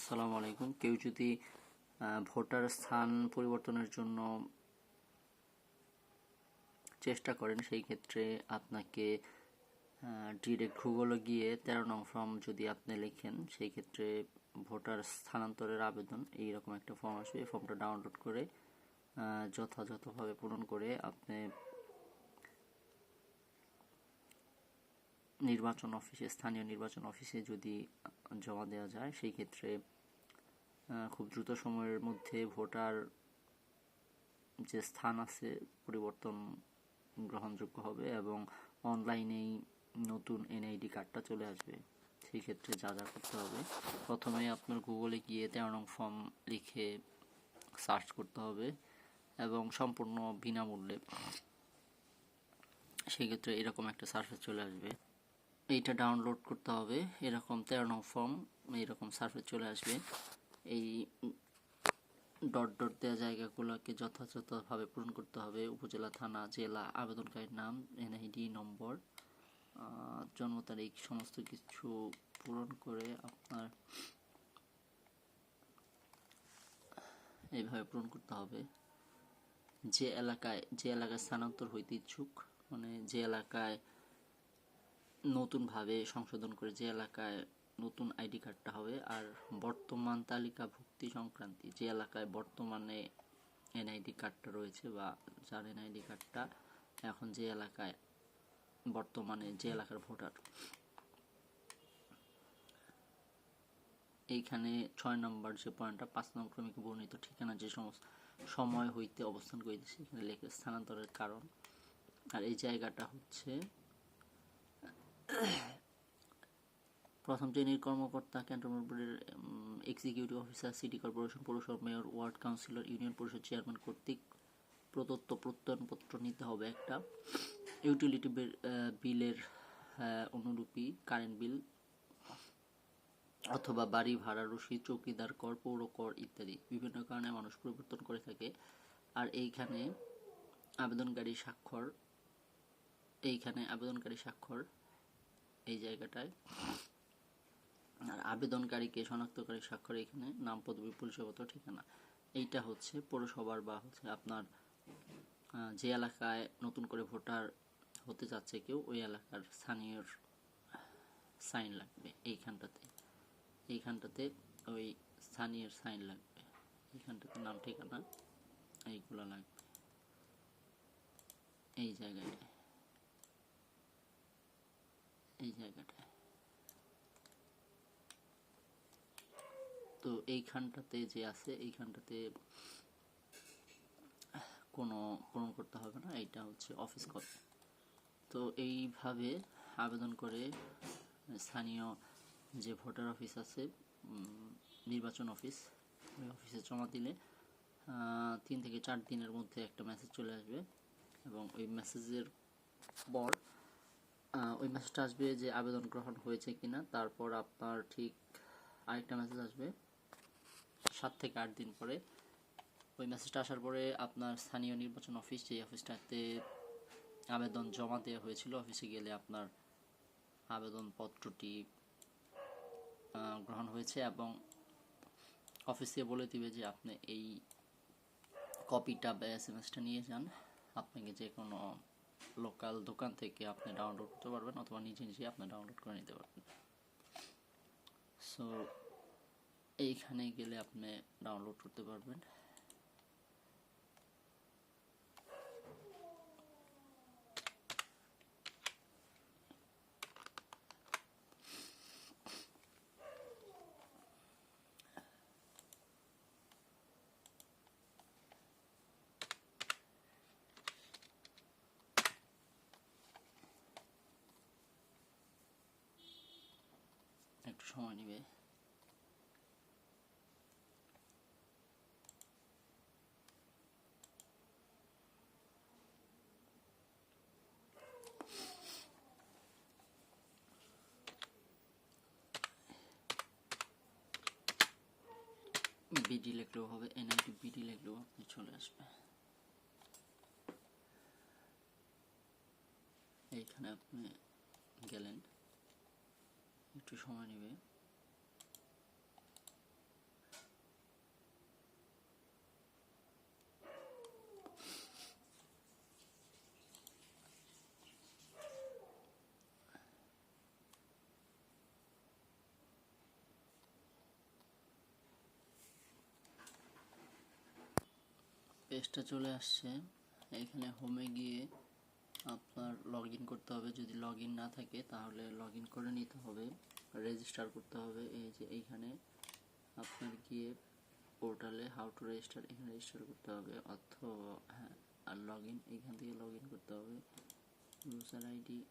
আসসালামু আলাইকুম। কেউ যদি ভোটার স্থান পরিবর্তনের জন্য চেষ্টা করেন, সেই ক্ষেত্রে আপনাকে ডিরেক্ট গুগলে গিয়ে তেরো নং ফর্ম যদি আপনি লেখেন, সেই ক্ষেত্রে ভোটার স্থানান্তরের আবেদন, এইরকম একটা ফর্ম আসবে। এই ফর্মটা ডাউনলোড করে যথাযথভাবে পূরণ করে আপনি নির্বাচন অফিসে, স্থানীয় নির্বাচন অফিসে যদি জমা দেওয়া যায়, সেই ক্ষেত্রে খুব দ্রুত সময়ের মধ্যে ভোটার যে স্থান আছে, পরিবর্তন গ্রহণযোগ্য হবে এবং অনলাইনেই নতুন এনআইডি কার্ডটা চলে আসবে। সেই ক্ষেত্রে যা যা করতে হবে, প্রথমে আপনার গুগলে গিয়ে তেরো ফর্ম লিখে সার্চ করতে হবে এবং সম্পূর্ণ বিনামূল্যে। সেক্ষেত্রে এরকম একটা সার্ফেস চলে আসবে। এইটা ডাউনলোড করতে হবে। এরকম তেরো নং ফর্ম এইরকম সার্ফেস চলে আসবে। এই ডট ডট দেওয়া জায়গাগুলোকে যথাযথভাবে পূরণ করতে হবে। উপজেলা, থানা, জেলা, আবেদনকারীর নাম এনআইডি নম্বর জন্ম তারিখ, সমস্ত কিছু পূরণ করে আপনার এইভাবে পূরণ করতে হবে। যে এলাকায় যে এলাকায় স্থানান্তর হইতে ইচ্ছুক মানে যে এলাকায় নতুনভাবে সংশোধন করে যে এলাকায় নতুন আইডি কার্ডটা হবে আর বর্তমান তালিকাভুক্তি সংক্রান্তি যে এলাকায় বর্তমানে এনআইডি কার্ডটা রয়েছে বা যার এনআইডি কার্ডটা এখন যে এলাকায় বর্তমানে যে এলাকার ভোটার। এইখানে ছয় নম্বর যে পয়েন্টটা, পাঁচ নম্বর ক্রমিকে বর্ণিত ঠিকানা যে সমস্ত সময় হইতে অবস্থান করিতেছে, এখানে লেখে স্থানান্তরের কারণ। আর এই জায়গাটা হচ্ছে প্রথম শ্রেণির কর্মকর্তা, ক্যান্টনমেন্ট বোর্ডের এক্সিকিউটিভ অফিসার সিটি কর্পোরেশন পৌরসভা মেয়র ওয়ার্ড কাউন্সিলর ইউনিয়ন পরিষদ চেয়ারম্যান কর্তৃক প্রদত্ত প্রত্যয়নপত্র নিতে হবে একটা। ইউটিলিটি বিলের অনুরূপী কারেন্ট বিল অথবা বাড়ি ভাড়া রসিদ চৌকিদার কর, পৌর কর ইত্যাদি বিভিন্ন কারণে মানুষ পরিবর্তন করে থাকে। আর এইখানে আবেদনকারী স্বাক্ষর, এইখানে আবেদনকারী স্বাক্ষর এই জায়গাটায়। আর আবেদনকারীকে শনাক্তকারী স্বাক্ষর এখানে নাম পদবী পরিচয়পত্র ঠিকানা। এইটা হচ্ছে পৌরসভার বা হচ্ছে আপনার যে এলাকায় নতুন করে ভোটার হতে যাচ্ছে কেউ, ওই এলাকার স্থানীয় সাইন লাগবে এইখানটাতে। এইখানটাতে ওই স্থানীয় সাইন লাগবে। এইখানটাতে নাম ঠিকানা, এইগুলো লাগবে। এই জায়গাটায়। এই জায়গাটায় তো এইখানটাতে যে আছে, এইখানটাতে কোনো পূরণ করতে হবে না, এইটা হচ্ছে অফিস কপি তো এইভাবে আবেদন করে স্থানীয় যে ভোটার অফিস আছে নির্বাচন অফিস, ওই অফিসে জমা দিলে তিন থেকে চার দিনের মধ্যে একটা মেসেজ চলে আসবে এবং ওই মেসেজের পর ওই মেসেজটা আসবে যে আবেদন গ্রহণ হয়েছে কিনা, তারপর আপনার ঠিক আরেকটা মেসেজ আসবে সাত থেকে আট দিন পরে। ওই মেসেজটা আসার পরে আপনার স্থানীয় নির্বাচন অফিস যে অফিসটাতে আবেদন জমা দেওয়া হয়েছিল অফিসে গেলে আপনার আবেদনপত্রটি গ্রহণ হয়েছে এবং অফিসে বলে দিবে যে আপনি এই কপিটা বা এস এম এসটা নিয়ে যান। আপনাকে যে কোনো লোকাল দোকান থেকে আপনি ডাউনলোড করতে পারবেন অথবা নিজে নিজে আপনি ডাউনলোড করে নিতে পারবেন। সো এইখানে গেলে আপনি ডাউনলোড করতে পারবেন একটু সময় নেবে। বিডি লিখলেও হবে এনআইডি বিডি লিখলেও আপনি চলে আসবে। এইখানে আপনি গেলেন। একটু সময় নেবে। পেজটা চলে আসছে। এখানে হোমে গিয়ে আপনার লগ করতে হবে। যদি লগ না থাকে, তাহলে লগ করে নিতে হবে। রেজিস্টার করতে হবে। এই যে এইখানে আপনার গিয়ে পোর্টালে হাউ টু রেজিস্টার এখানে রেজিস্টার করতে হবে। অথবা হ্যাঁ আর লগ ইন এইখান থেকে লগ করতে হবে। User ID